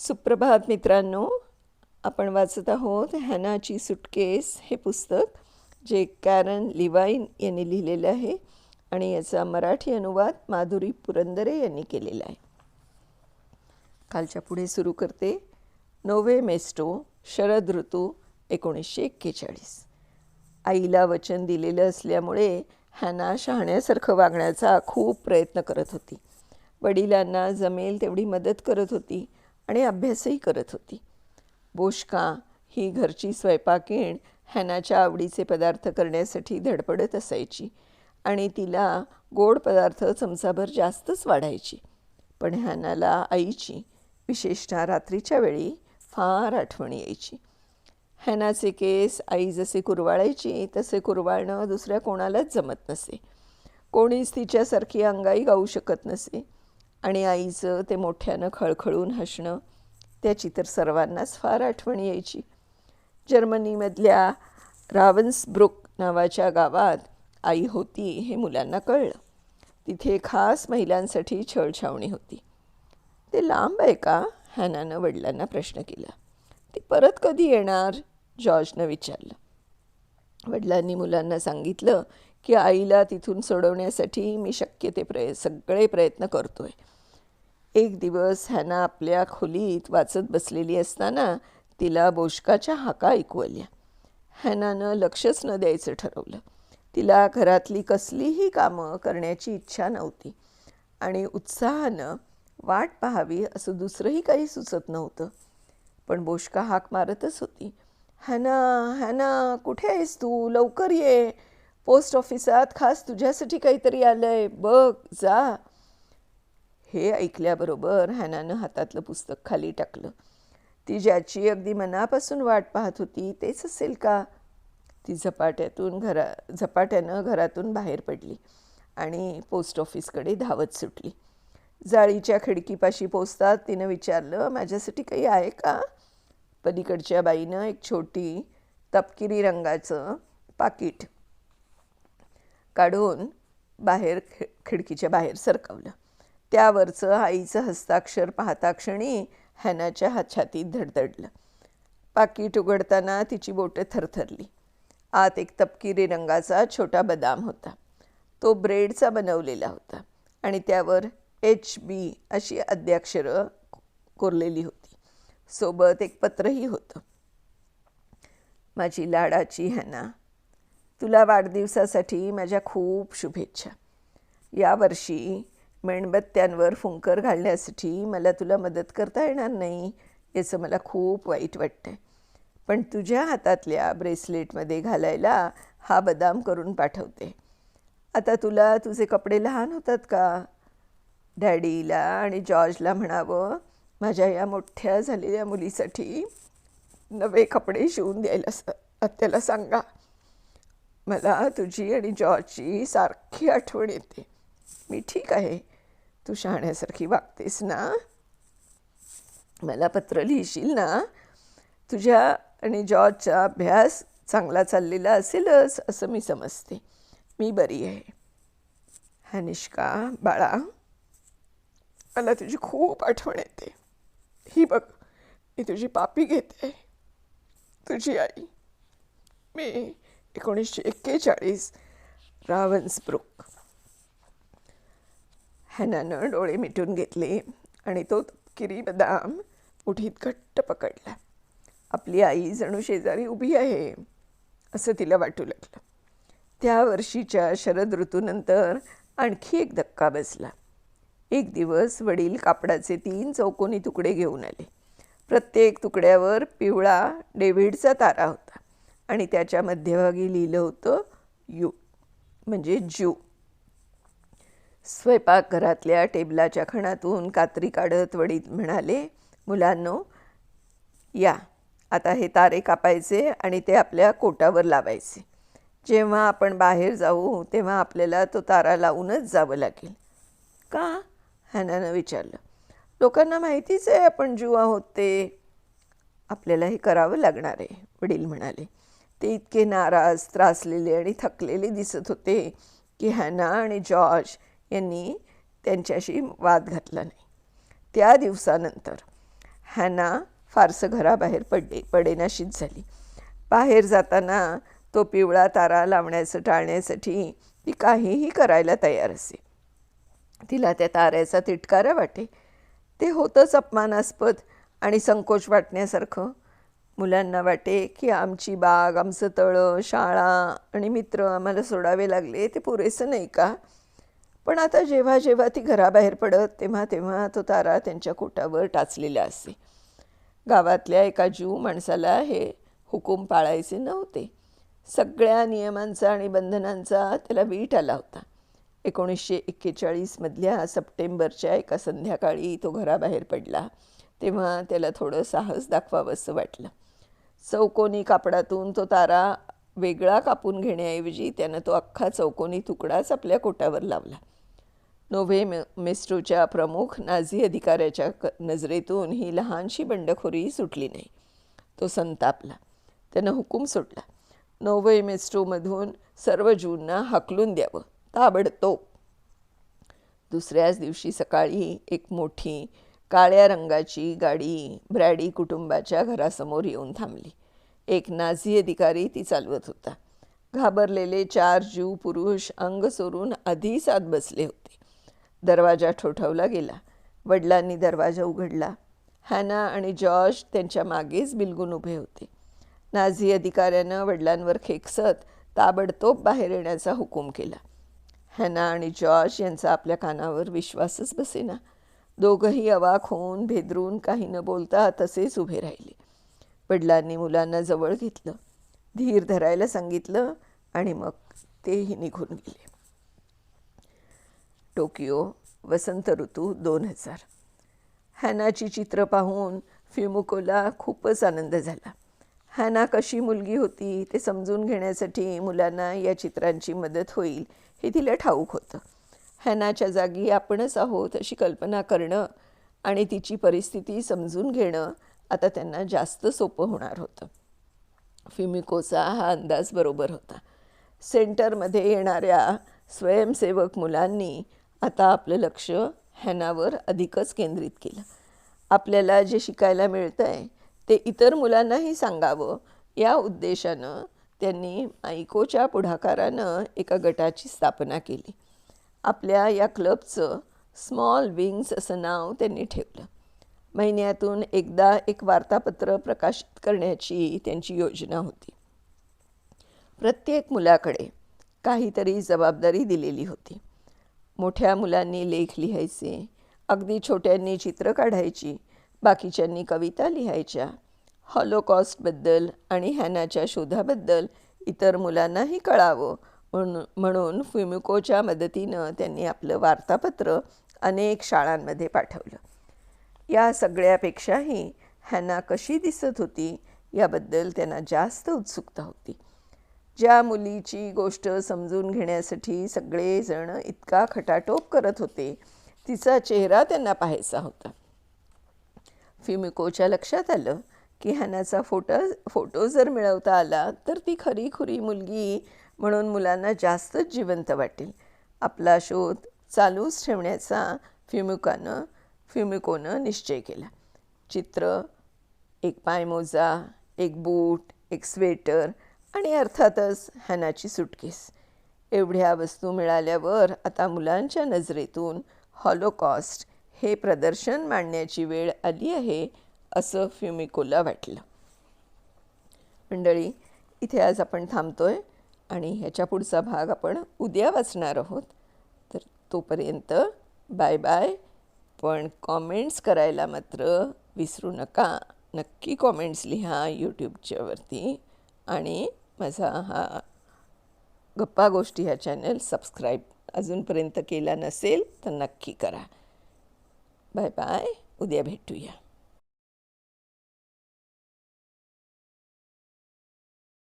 सुप्रभात मित्रांनो. आपण वाचत आहोत हॅनाची सुटकेस हे पुस्तक जे कॅरन लिवाईन यांनी लिहिलेलं आहे आणि याचा मराठी अनुवाद माधुरी पुरंदरे यांनी केलेला आहे. कालच्या पुढे सुरू करते नोवे मेस्टो शरद ऋतू एकोणीसशे एक्केचाळीस. आईला वचन दिलेलं असल्यामुळे हॅना शहाण्यासारखं वागण्याचा खूप प्रयत्न करत होती. वडिलांना जमेल तेवढी मदत करत होती आणि अभ्यासही करत होती. बोशका ही घरची स्वयंपाकीण हॅनाच्या आवडीचे पदार्थ करण्यासाठी धडपडत असायची आणि तिला गोड पदार्थ चमचाभर जास्तच वाढायची. पण हॅनाला आईची विशेषतः रात्रीच्या वेळी फार आठवण यायची. हॅनाचे केस आई जसे कुरवाळायची तसे कुरवाळणं दुसऱ्या कोणालाच जमत नसे. कोणीच तिच्यासारखी अंगाई गाऊ शकत नसे. आणि आईचं ते मोठ्यानं खळखळून हसणं त्याची तर सर्वांनाच फार आठवण यायची. जर्मनीमधल्या रावन्सब्रुक नावाच्या गावात आई होती हे मुलांना कळलं. तिथे खास महिलांसाठी छळछावणी होती. ते लांब आहे का? हॅनानं वडिलांना प्रश्न केला. ती परत कधी येणार? जॉर्जनं विचारलं. वडिलांनी मुलांना सांगितलं की आईला तिथून सोडवण्यासाठी मी शक्य ते प्रय सगळे प्रयत्न करतो आहे एक दिवस हॅना आपल्या खोलीत वाचत बसलेली असताना तिला बोशकाच्या हाका ऐकू आल्या. हॅनानं लक्षच न द्यायचं ठरवलं. तिला घरातली कसलीही कामं करण्याची इच्छा नव्हती आणि उत्साहानं वाट पाहावी असं दुसरंही काही सुचत नव्हतं. पण बोशका हाक मारतच होती. हॅना हॅना कुठे आहेस तू? लवकर ये. पोस्ट ऑफिसात खास तुझ्यासाठी काहीतरी आलं आहे बघ जा. हे ऐकल्याबरोबर हॅनानं हातातलं पुस्तक खाली टाकलं. ती ज्याची अगदी मनापासून वाट पाहत होती तेच असेल का? ती झपाट्यातून घरा झपाट्यानं घरातून बाहेर पडली आणि पोस्ट ऑफिसकडे धावत सुटली. जाळीच्या खिडकीपाशी पोचतात तिनं विचारलं माझ्यासाठी काही आहे का? पलीकडच्या बाईनं एक छोटी तपकिरी रंगाचं पाकिट काढून बाहेर खि खिडकीच्या बाहेर सरकवलं. त्यावरचं आईचं हस्ताक्षर पाहता क्षणी हॅनाच्या हात छातीत धडधडलं. पाकीट उघडताना तिची बोटं थरथरली. आत एक तपकिरी रंगाचा छोटा बदाम होता. तो ब्रेडचा बनवलेला होता आणि त्यावर एच बी अशी अद्याक्षरं कोरलेली होती. सोबत एक पत्रही होतं. माझी लाडाची हॅना तुला वाढदिवसासाठी माझ्या खूप शुभेच्छा. यावर्षी मेणबत्त्यांवर फुंकर घालण्यासाठी मला तुला मदत करता येणार नाही याचं मला खूप वाईट वाटतं आहे पण तुझ्या हातातल्या ब्रेसलेटमध्ये घालायला हा बदाम करून पाठवते. आता तुला तुझे कपडे लहान होतात का? डॅडीला आणि जॉर्जला म्हणावं माझ्या या मोठ्या झालेल्या मुलीसाठी नवे कपडे शिवून द्यायला स त्याला सांगा. मला तुझी आणि जॉर्जची सारखी आठवण येते. मी ठीक आहे. तू शहाण्यासारखी वागतेस ना? मला पत्र लिहिशील ना? तुझ्या आणि जॉर्जचा अभ्यास चांगला चाललेला असेलच असं मी समजते. मी बरी आहे. हनिष्का बाळा. मला तुझी खूप आठवण येते. ही बघ मी तुझी पापी घेते. तुझी आई. मी एकोणीसशे एक्केचाळीस रावन्सब्रुक. हॅनानं डोळे मिटून घेतले आणि तो तपकिरी बदाम मुठीत घट्ट पकडला. आपली आई जणू शेजारी उभी आहे असं तिला वाटू लागलं. त्या वर्षीच्या शरद ऋतूनंतर आणखी एक धक्का बसला. एक दिवस वडील कापडाचे तीन चौकोनी तुकडे घेऊन आले. प्रत्येक तुकड्यावर पिवळा डेव्हिडचा तारा होता. आणि त्याच्या मध्यभागी लिहिलं होतं यू म्हणजे ज्यू स्वयंपाकघरातल्या टेबलाच्या खणातून कात्री काढत वडील म्हणाले मुलांनो या. आता हे तारे कापायचे आणि ते आपल्या कोटावर लावायचे. जेव्हा आपण बाहेर जाऊ तेव्हा आपल्याला तो तारा लावूनच जावं लागेल. का? हॅनानं विचारलं. लोकांना माहितीच आहे आपण जीव आहोत ते. आपल्याला हे करावं लागणार आहे वडील म्हणाले. ते इतके नाराज त्रासलेले आणि थकलेले दिसत होते की हॅना आणि जॉर्ज यांनी त्यांच्याशी वाद घातला नाही. त्या दिवसानंतर हॅना फारसं घराबाहेर पडले पडेनाशीच झाली. बाहेर जाताना तो पिवळा तारा लावण्याचं टाळण्यासाठी ती काहीही करायला तयार असे. तिला त्या ताऱ्याचा तिटकारा वाटे. ते होतंच अपमानास्पद आणि संकोच वाटण्यासारखं मुलांना वाटे की आमची बाग आमचं तळं शाळा आणि मित्र आम्हाला सोडावे लागले ते पुरेसं नाही का? पण आता जेव्हा जेव्हा ती घराबाहेर पडत तेव्हा तेव्हा तो तारा त्यांच्या कोटावर टाचलेला असे. गावातल्या एका जीव माणसाला हे हुकूम पाळायचे नव्हते. सगळ्या नियमांचा आणि बंधनांचा त्याला वीट आला होता. एकोणीसशे एक्केचाळीसमधल्या सप्टेंबरच्या एका संध्याकाळी तो घराबाहेर पडला तेव्हा त्याला थोडं साहस दाखवावंसं वाटलं. चौकोनी कापडातून तो तारा वेगळा कापून घेण्याऐवजी त्यानं तो अख्खा चौकोनी तुकडाच आपल्या कोटावर लावला. नोव्हे मे मेस्ट्रोच्या प्रमुख नाझी अधिकाऱ्याच्या क नजरेतून ही लहानशी बंडखोरी सुटली नाही. तो संतापला. त्यानं हुकूम सोडला. नोव्हे मेस्ट्रोमधून सर्व जूंना हाकलून द्यावं. ताबडतोब. दुसऱ्याच दिवशी सकाळी एक मोठी काळ्या रंगाची गाडी ब्रॅडी कुटुंबाच्या घरासमोर येऊन थांबली. एक नाझी अधिकारी ती चालवत होता. घाबरलेले चार जीव पुरुष अंग सोडून आधीच आत बसले होते. दरवाजा ठोठावला गेला. वडिलांनी दरवाजा उघडला. हॅना आणि जॉर्ज त्यांच्या मागेच बिलगून उभे होते. नाझी अधिकाऱ्यानं वडिलांवर खेकसत ताबडतोब बाहेर येण्याचा हुकूम केला. हॅना आणि जॉर्ज यांचा आपल्या कानावर विश्वासच बसेना. दोघंही अवाक होऊन भेदरून काही न बोलता तसेच उभे राहिले. वडिलांनी मुलांना जवळ घेतलं धीर धरायला सांगितलं आणि मग तेही निघून गेले. टोकियो वसंत ऋतू दोन हजार. हॅनाची चित्र पाहून फिमुकोला खूपच आनंद झाला. हॅना कशी मुलगी होती ते समजून घेण्यासाठी मुलांना या चित्रांची मदत होईल हे तिला ठाऊक होतं. हॅनाच्या जागी आपणच आहोत अशी कल्पना करणं आणि तिची परिस्थिती समजून घेणं आता त्यांना जास्त सोपं होणार होतं. फिमिकोचा हा अंदाज बरोबर होता. सेंटरमध्ये येणाऱ्या स्वयंसेवक मुलांनी आता आपलं लक्ष हॅनावर अधिकच केंद्रित केलं. आपल्याला जे शिकायला मिळतं आहे ते इतर मुलांनाही सांगावं या उद्देशानं त्यांनी मायकोच्या पुढाकारानं एका गटाची स्थापना केली. आपल्या या क्लबचं स्मॉल विंग्स असं नाव त्यांनी ठेवलं. महिन्यातून एकदा एक वार्तापत्र प्रकाशित करण्याची त्यांची योजना होती. प्रत्येक मुलाकडे काहीतरी जबाबदारी दिलेली होती. मोठ्या मुलांनी लेख लिहायचे अगदी छोट्यांनी चित्र काढायची बाकीच्यांनी कविता लिहायच्या हॉलोकॉस्टबद्दल आणि हॅनाच्या शोधाबद्दल इतर मुलांनाही कळावं म्हणून म्हणून फ्युमिकोच्या मदतीनं त्यांनी आपलं वार्तापत्र अनेक शाळांमध्ये पाठवलं. या सगळ्यापेक्षाही हॅना कशी दिसत होती याबद्दल त्यांना जास्त उत्सुकता होती. ज्या मुलीची गोष्ट समजून घेण्यासाठी सगळेजण इतका खटाटोप करत होते तिचा चेहरा त्यांना पाहायचा होता. फ्युमिकोच्या लक्षात आलं की हॅनाचा फोटो फोटो जर मिळवता आला तर ती खरीखुरी मुलगी म्हणून मुलांना जास्तच जिवंत वाटेल. आपला शोध चालूच ठेवण्याचा फिमुकानं फ्युमिकोनं निश्चय केला. चित्र एक पायमोजा एक बूट एक स्वेटर आणि अर्थातच हॅनाची सुटकेस. एवढ्या वस्तू मिळाल्यावर आता मुलांच्या नजरेतून हॉलोकॉस्ट हे प्रदर्शन मांडण्याची वेळ आली आहे असं फ्युमिकोला वाटलं. मंडळी इथे आज आपण थांबतो आहे आणि ह्याच्या पुढचा भाग आपण उद्या वाचणार आहोत. तर तोपर्यंत बाय बाय. पण कॉमेंट्स करायला मात्र विसरू नका. नक्की कॉमेंट्स लिहा यूट्यूबच्यावरती आणि माझा हा गप्पा गोष्टी हा चॅनल सबस्क्राईब अजूनपर्यंत केला नसेल तर नक्की करा. Bye bye. उद्या भेटूया.